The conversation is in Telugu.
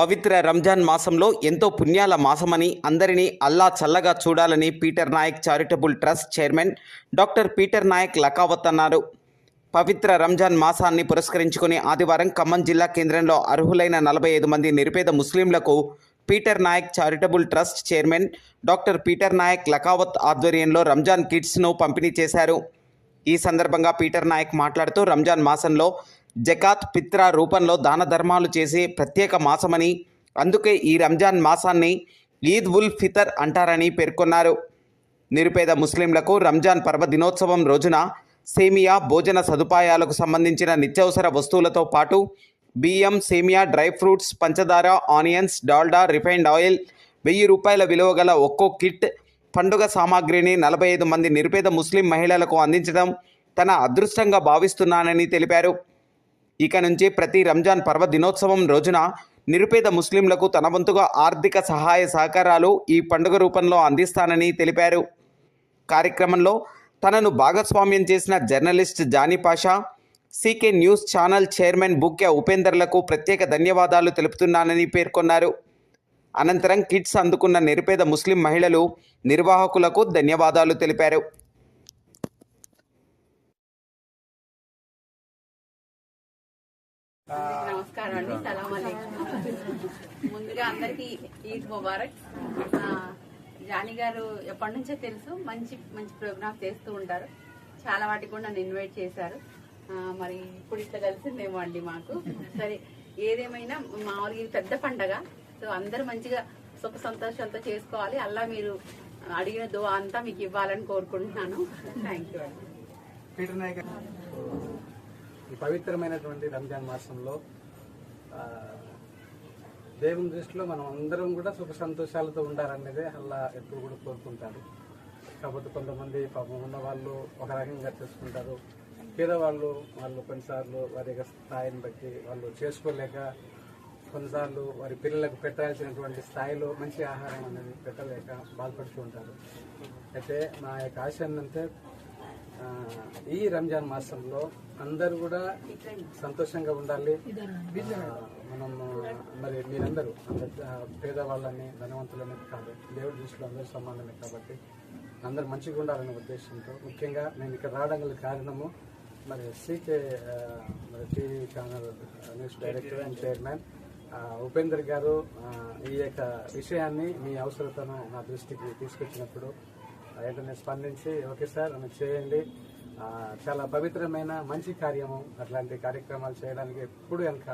పవిత్ర రంజాన్ మాసంలో ఎంతో పుణ్యాల మాసమని అందరినీ అల్లా చల్లగా చూడాలని Peter Nayak charitable trust chairman doctor Peter Nayak Lakavath అన్నారు. పవిత్ర రంజాన్ మాసాన్ని పురస్కరించుకుని ఆదివారం ఖమ్మం జిల్లా కేంద్రంలో అర్హులైన నలభై ఐదు మంది నిరుపేద ముస్లింలకు Peter Nayak charitable trust chairman doctor Peter Nayak Lakavath ఆధ్వర్యంలో రంజాన్ కిట్స్ను పంపిణీ చేశారు. ఈ సందర్భంగా పీటర్ నాయక్ మాట్లాడుతూ రంజాన్ మాసంలో జకాత్ పిత్ర రూపంలో దాన ధర్మాలు చేసే ప్రత్యేక మాసమని అందుకే ఈ రంజాన్ మాసాన్ని ఈద్ ఉల్ ఫితర్ అంటారని పేర్కొన్నారు. నిరుపేద ముస్లింలకు రంజాన్ పర్వ దినోత్సవం రోజున సేమియా భోజన సదుపాయాలకు సంబంధించిన నిత్యావసర వస్తువులతో పాటు బియ్యం సేమియా డ్రై ఫ్రూట్స్ పంచదార ఆనియన్స్ డాల్డా రిఫైన్డ్ ఆయిల్ వెయ్యి రూపాయల విలువ గల ఒక్కో కిట్ పండుగ సామాగ్రిని నలభై ఐదు మంది నిరుపేద ముస్లిం మహిళలకు అందించడం తన అదృష్టంగా భావిస్తున్నానని తెలిపారు. ఇక నుంచి ప్రతి రంజాన్ పర్వ దినోత్సవం రోజున నిరుపేద ముస్లింలకు తన వంతుగా ఆర్థిక సహాయ సహకారాలు ఈ పండుగ రూపంలో అందిస్తానని తెలిపారు. కార్యక్రమంలో తనను భాగస్వామ్యం చేసిన journalist Johnny Pasha CK news channel chairman Bukya ఉపేందర్లకు ప్రత్యేక ధన్యవాదాలు తెలుపుతున్నానని పేర్కొన్నారు. అనంతరం కిట్స్ అందుకున్న నిరుపేద ముస్లిం మహిళలు నిర్వాహకులకు ధన్యవాదాలు తెలిపారు. నమస్కారం అండి. సలాం ముందుగా అందరికి ఈద్ ముబారక్. జాని జానీ గారు ఎప్పటి నుంచో తెలుసు మంచి మంచి ప్రోగ్రామ్స్ చేస్తూ ఉంటారు. చాలా వాటికి కూడా నన్ను ఇన్వైట్ చేశారు. మరి ఇప్పుడు ఇట్లా కలిసిందేమో అండి మాకు. సరే ఏదేమైనా మామూలుగా పెద్ద పండగ. సో అందరూ మంచిగా సుఖ సంతోషాలతో చేసుకోవాలి. అలా మీరు అడిగిన దువా అంతా మీకు ఇవ్వాలని కోరుకుంటున్నాను. థ్యాంక్ యూ అండి ఈ పవిత్రమైనటువంటి రంజాన్ మాసంలో దేవుని దృష్టిలో మనం అందరం కూడా సుఖ సంతోషాలతో ఉండాలనేదే అలా ఎప్పుడు కూడా కోరుకుంటారు కాబట్టి కొంతమంది పాపం ఉన్న వాళ్ళు ఒక రకంగా చేసుకుంటారు. పేదవాళ్ళు వాళ్ళు కొన్నిసార్లు వారి యొక్క స్థాయిని బట్టి వాళ్ళు చేసుకోలేక కొన్నిసార్లు వారి పిల్లలకు పెట్టాల్సినటువంటి స్థాయిలో మంచి ఆహారం అనేది పెట్టలేక బాధపడుతూ ఉంటారు. అయితే నా యొక్క ఆశ ఏంటంటే ఈ రంజాన్ మాసంలో అందరూ కూడా సంతోషంగా ఉండాలి. మనం మరి మీరందరూ పేదవాళ్ళని ధనవంతులని కాదు దేవుడి దృష్టిలో అందరూ సమానమే కాబట్టి అందరూ మంచిగా ఉండాలనే ఉద్దేశంతో ముఖ్యంగా నేను ఇక్కడ రావడం గల కారణము మరి సీకే మరి TV channel news director and chairman Upender garu ఈ యొక్క విషయాన్ని మీ అవసరతను నా దృష్టికి తీసుకొచ్చినప్పుడు వెంటనే స్పందించి ఓకే సార్ అని చేయండి. ఆ, చాలా పవిత్రమైన మంచి కార్యము. అట్లాంటి కార్యక్రమాలు చేయడానికి ఎప్పుడు వెనక